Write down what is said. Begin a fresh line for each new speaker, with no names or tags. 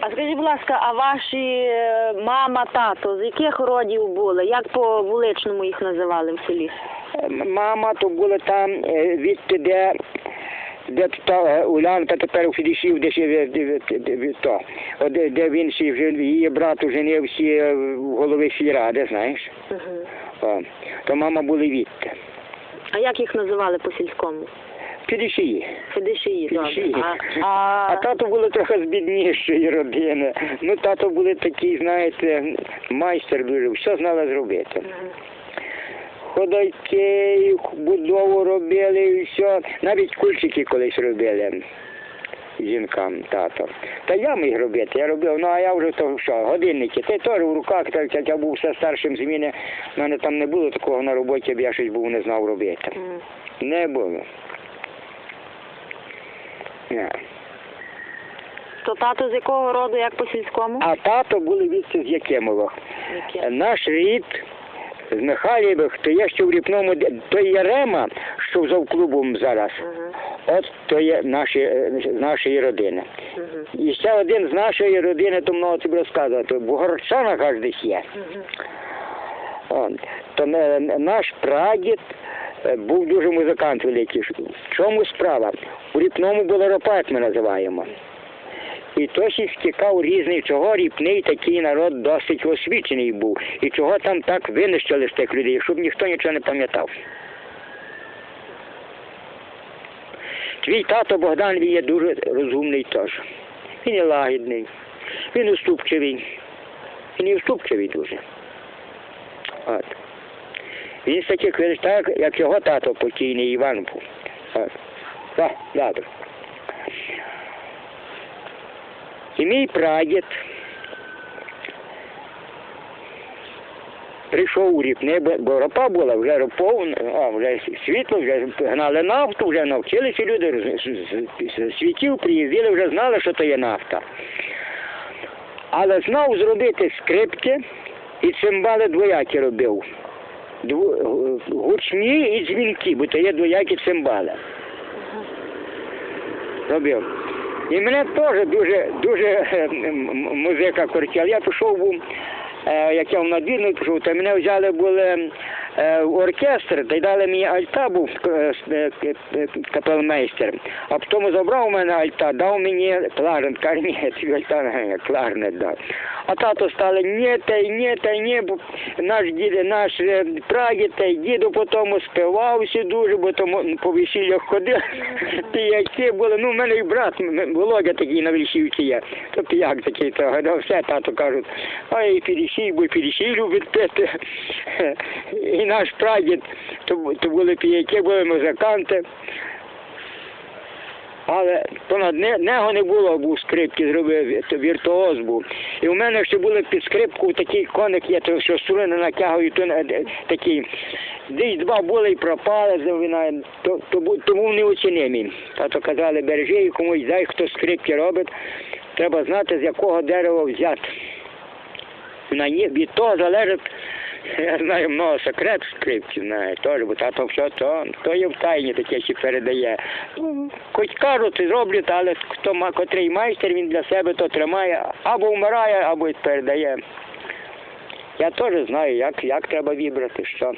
А скажіть, будь ласка, а ваші е, мама, тато, з яких родів були? Як по вуличному їх називали в селі?
Мама то була там е, відти, де, де та е, Улянка тепер у Федішів, де ще від, від, від, від то. Де, він ще вже її брат женився е, в голови сільради, знаєш.
Угу.
То мама були відти.
А як їх називали по сільському?
Федішії.
Федишиї.
Федишиї.
А, а,
А тато було трохи з біднішої родини. Ну, тато були такі, знаєте, майстер дуже, все знали зробити. Ходайки, будову робили і все. Навіть кульчики колись робили жінкам, тато. Та я міг робити, я робив, ну а я вже то що, годинники, це теж в руках, так як я був все старшим зміни, в мене там не було такого на роботі, бо я щось був не знав робити.
Мгм.
Не було.
То тато з якого роду, як по сільському?
А тато були відці з Якимова.
Яке?
Наш рід з Михайлівих, то є ще в Ріпному, то є Рема, що за клубом зараз.
Мгм.
От то є наші, е, з нашої родини.
Мгм.
І ще один з нашої родини, то много тобі розказувати. В Горчанах аж десь є.
Мгм.
От. То е, наш прадід е, був дуже музикант великий. В чому справа? У Ріпному Боларопат ми називаємо. І тось і стікав різний, чого ріпний такий народ досить освічений був. І чого там так винищили з тих людей, щоб ніхто нічого не пам'ятав. Твій тато Богдан він є дуже розумний теж. Він є лагідний, він уступчивий. Він і уступчивий дуже. От. Він з таких так, як його тато покійний Іван був. Так, добре. І мій прадід прийшов у ріпне, бо- ропа була, вже ропов, а, вже світло, вже гнали нафту, вже навчилися люди, світів приїздили, вже знали, що то є нафта. Але знав зробити скрипки і цимбали двоякі робив. Гучні і дзвінки, бо то є двоякі цимбали. Робив. І мене теж дуже, дуже е, музика кортіла. Я пішов був, е, як я в надвірну пішов, то мене взяли були е, в оркестр, та й дали мені альта був капелмейстер. А потім забрав у мене альта, дав мені кларнет. Каже, ні, тобі альта не кларнет дав. А тато стали, ні, та й ні, та й ні, бо наш дід, наш е, прадід та й діду потім співався дуже, бо тому по весіллях ходив. Піяки були. Ну, в мене і брат Володя такий на весілці є. То піяк такий, то гадав, все, тато кажуть, ой, підійшій, бо підійшій любить пити. І наш прадід, то, то були піяки, були музиканти. Але понад не- нього не було, був скрипки, зробив, віртуоз був. І у мене ще були під скрипку такий коник є, то що струни натягують, то такий. Десь два були і пропали, то, то, бу- то був неоцінимий. Тато казали, бережи і комусь дай, хто скрипки робить, треба знати, з якого дерева взяти. На ні- від того залежить, я знаю много секрет скрипків, знаю, теж, бо тато все то, то є в тайні таке, що передає. Хоч кажуть, і роблять, але хто ма, котрий майстер, він для себе то тримає, або вмирає, або передає. Я теж знаю, як, як треба вибрати, що.